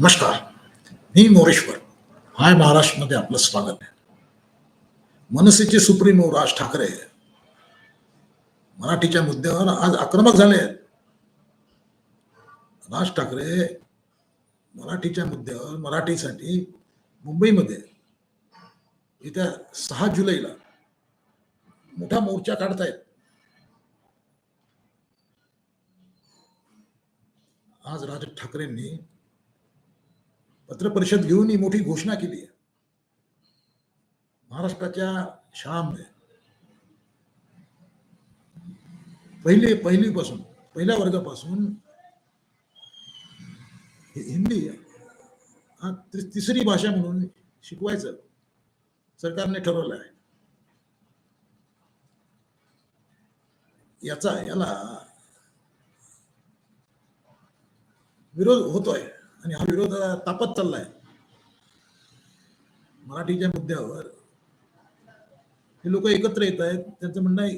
नमस्कार मी मोरेश्वर. हाय महाराष्ट्रमध्ये आपलं स्वागत आहे. मनसेचे सुप्रीमो राज ठाकरे मराठीच्या मुद्द्यावर आज आक्रमक झाले आहेत. राज ठाकरे मराठीच्या मुद्द्यावर मराठीसाठी मुंबईमध्ये येत्या सहा जुलैला मोठा मोर्चा काढतायत. आज राज ठाकरेंनी पत्रपरिषद घेऊन ही मोठी घोषणा केली आहे. महाराष्ट्राच्या शाळांमध्ये पहिले पहिलीपासून पहिल्या वर्गापासून हिंदी हा तिसरी भाषा म्हणून शिकवायचं सरकारने ठरवलं आहे. याचा याला विरोध होतोय. आणि हा विरोध तापत चाललाय. मराठीच्या मुद्द्यावर हे लोक एकत्र येत आहेत. त्यांचं म्हणणं आहे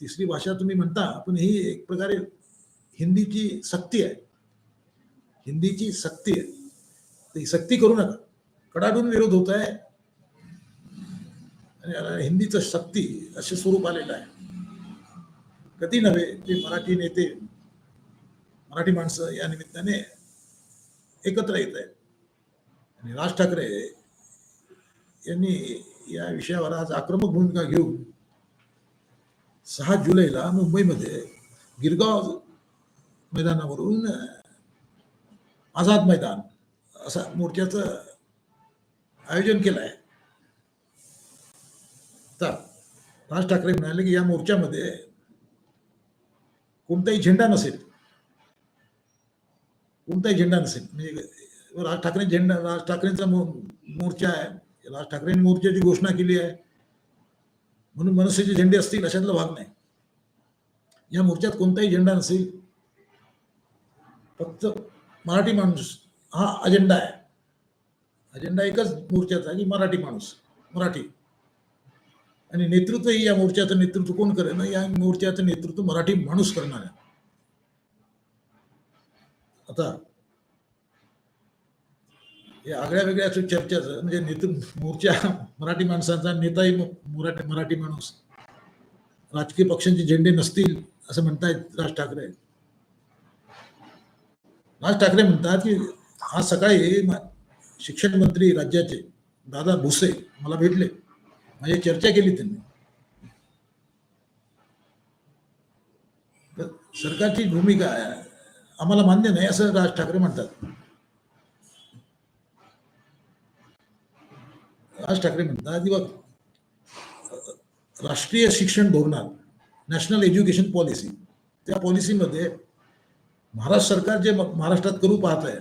तिसरी भाषा तुम्ही म्हणता पण ही एक प्रकारे हिंदीची सक्ती आहे. हिंदीची सक्ती आहे. तर ही सक्ती करू नका. कडाडून विरोध होत आहे. आणि हिंदीचं सक्ती असे स्वरूप आलेलं आहे. कधी नव्हे ते मराठी नेते मराठी माणसं या निमित्ताने एकत्र येत आहेत आणि राज ठाकरे यांनी या विषयावर आज आक्रमक भूमिका घेऊन सहा जुलैला मुंबईमध्ये गिरगाव मैदानावरून आझाद मैदान असा मोर्चाचं आयोजन केलं आहे तर राज ठाकरे म्हणाले की या मोर्चामध्ये कोणताही झेंडा नसेल. कोणताही झेंडा नसेल. म्हणजे राज ठाकरे झेंडा राज ठाकरेंचा मो- मोर्चा आहे. राज ठाकरेंनी मोर्चाची घोषणा केली आहे. म्हणून मनसेचे झेंडे असतील अशातला भाग नाही. या मोर्चात कोणताही झेंडा नसेल. फक्त मराठी माणूस हा अजेंडा आहे. अजेंडा एकच मोर्चाचा आहे की मराठी माणूस. मराठी. आणि नेतृत्वही या मोर्चाचं नेतृत्व कोण करेल ना? या मोर्चाचं नेतृत्व मराठी माणूस करणार. आहे आता या आगळ्या वेगळ्या असं म्हणजे नेतृ मोर्चा मराठी माणसांचा नेताही मराठी मराठी माणूस. राजकीय पक्षांचे झेंडे नसतील असं म्हणतायत राज ठाकरे. राज ठाकरे म्हणतात की आज सकाळी शिक्षण मंत्री राज्याचे दादा भुसे मला भेटले. म्हणजे चर्चा केली त्यांनी. तर सरकारची भूमिका आहे. आम्हाला मान्य नाही असं राज ठाकरे म्हणतात. राज ठाकरे म्हणतात बघ राष्ट्रीय शिक्षण धोरणात नॅशनल एज्युकेशन पॉलिसी त्या पॉलिसीमध्ये महाराष्ट्र सरकार जे महाराष्ट्रात करू पाहत आहे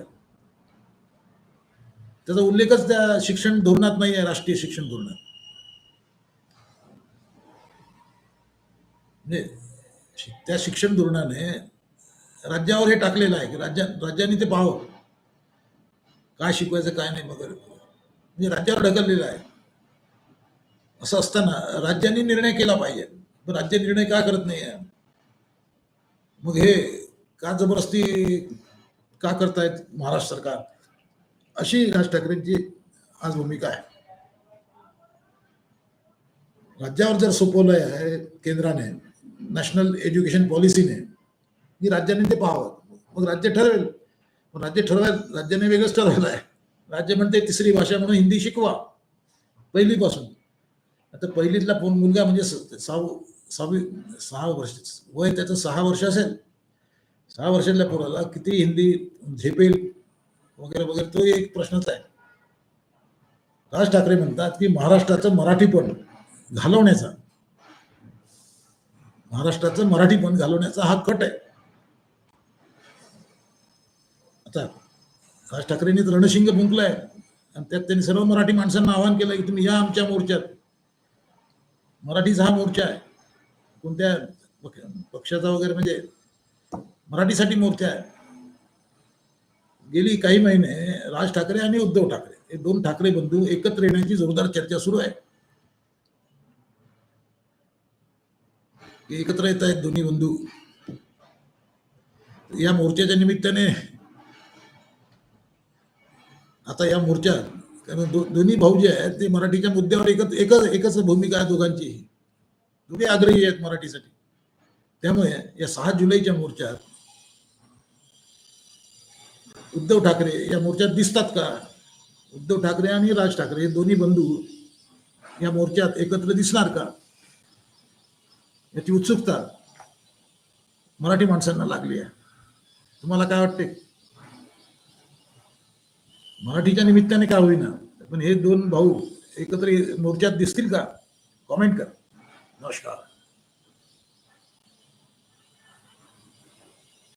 त्याचा उल्लेखच त्या शिक्षण धोरणात नाही आहे राष्ट्रीय शिक्षण धोरणात. म्हणजे त्या शिक्षण धोरणाने राज्यावर हे टाकलेलं आहे की राज्या राज्यांनी ते पाहावं. काय शिकवायचं काय नाही वगैरे म्हणजे राज्यावर ढकललेलं आहे. असं असताना राज्यांनी निर्णय केला पाहिजे. पण राज्य निर्णय का करत नाही आहे मग हे का जबरदस्ती का करतायत महाराष्ट्र सरकार? अशी राज ठाकरेंची आज भूमिका आहे. राज्यावर जर सोपवलं आहे केंद्राने नॅशनल एज्युकेशन पॉलिसीने की राज्याने ते पाहावं. मग राज्य ठरवेल. मग राज्य ठरवाय राज्याने वेगळंच ठरवलं आहे. राज्य म्हणते तिसरी भाषा म्हणून हिंदी शिकवा. पहिलीपासून. आता पहिलीतला पोन मुलगा म्हणजे सहा सहाव सहावी सहा वर्ष वय त्याचं सहा वर्ष असेल. सहा वर्षातल्या पोराला किती हिंदी झेपेल वगैरे वगैरे तो एक प्रश्नच आहे. राज ठाकरे म्हणतात की महाराष्ट्राचं मराठीपण घालवण्याचा. महाराष्ट्राचं मराठीपण घालवण्याचा हा कट आहे. आता राज ठाकरेंनी रणशिंग फुंकलाय. आणि त्यात त्यांनी सर्व मराठी माणसांना आवाहन केलं की तुम्ही या आमच्या मोर्चात. मराठीचा हा मोर्चा आहे. कोणत्या पक्षाचा वगैरे म्हणजे मराठीसाठी मोर्चा आहे. गेली काही महिने राज ठाकरे आणि उद्धव ठाकरे हे दोन ठाकरे बंधू एकत्र येण्याची जोरदार चर्चा सुरू आहे. एकत्र येत आहेत दोन्ही बंधू. या मोर्चाच्या निमित्ताने आता या मोर्चात कारण दो, दोन्ही भाऊ जे आहेत ते मराठीच्या मुद्द्यावर एकच एकच एकच भूमिका आहे दोघांची. दोघे आग्रही आहेत मराठीसाठी. त्यामुळे या सहा जुलैच्या मोर्चात उद्धव ठाकरे या मोर्चात दिसतात का? उद्धव ठाकरे आणि राज ठाकरे हे दोन्ही बंधू या मोर्चात एकत्र दिसणार का? याची उत्सुकता मराठी माणसांना लागली आहे. तुम्हाला काय वाटते? मराठीच्या निमित्ताने का होईना पण हे दोन भाऊ एकत्र मोर्चात दिसतील का? कॉमेंट करा. नमस्कार.